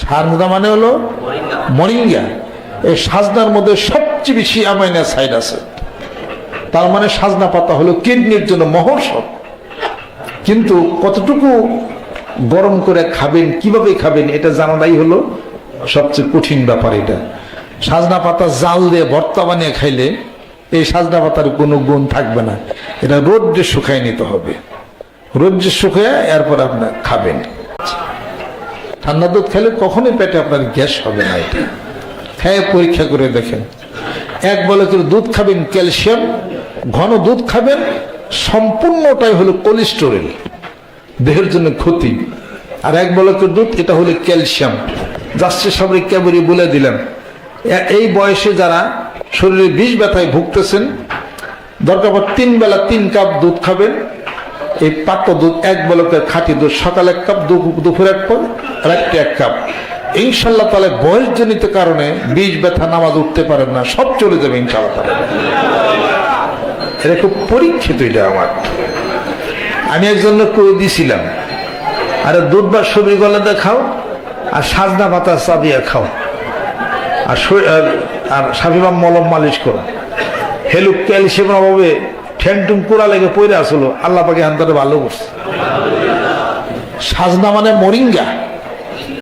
সাজনা মানে হলো মরিঙ্গা। এই সাজনার মধ্যে সবচেয়ে বেশি অ্যামাইনো সাইড আছে। তার মানে সাজনা পাতা হলো কিডনির জন্য মহৌষধ কিন্তু কতটুকু গরম করে খাবেন, কীভাবে খাবেন, এটা জানাটাই হলো সবচেয়ে কঠিন ব্যাপার এটা। সাজনা পাতা জাল দিয়ে ভর্তা বানিয়ে খাইলে এই সাজনা পাতার কোনো গুণ থাকবে না। এটা রোদ্রে শুকায় নিতে হবে। রোদ্রে শুকায় এরপর আপনার খাবেন। ঠান্ডা দুধ খেলে কখনোই পেটে আপনার গ্যাস হবে না এটা। খেয়ে পরীক্ষা করে দেখেন। এক বলে বলকের দুধ খাবেন ক্যালসিয়াম, ঘন দুধ খাবেন, সম্পূর্ণটাই হলো কোলেস্টোরেল, দেহের জন্য ক্ষতি। আর এক বলকের দুধ, এটা হলো ক্যালসিয়াম। যাচ্ছে সবাই কেবলই বলে দিলেন এ- এই বয়সে যারা শরীরে বিষ ব্যথায় ভুগতেছেন, দরকার তিন বেলা তিন কাপ দুধ খাবেন এই পাত্র দুধ এক বলকের খাঁটি দুধ, সকালে এক কাপ দুপুর এক কাপ রাত্রে এক কাপ। ইনশাল্লাহ তাহলে বয়সজনিত কারণে বীজ ব্যথা, নামাজ উঠতে পারেন না, সব চলে যাবে ইনশাল্লাহ এটা খুব পরীক্ষিত এটা আমার। আমি একজনকে করে দিছিলাম, আরে দুধ বা সবজি গলাতে খাও, আর সাজনা পাতা চাবিয়া খাও, আর আর- সাবিবাম মলম মালিশ করো। হেলু ক্যালসিয়াম অভাবে কোড়া কুড়া লেগে পড়ে আসলো আল্লাহ পাকে হান্তারে ভালো করছে। সাজনা মানে মরিঙ্গা।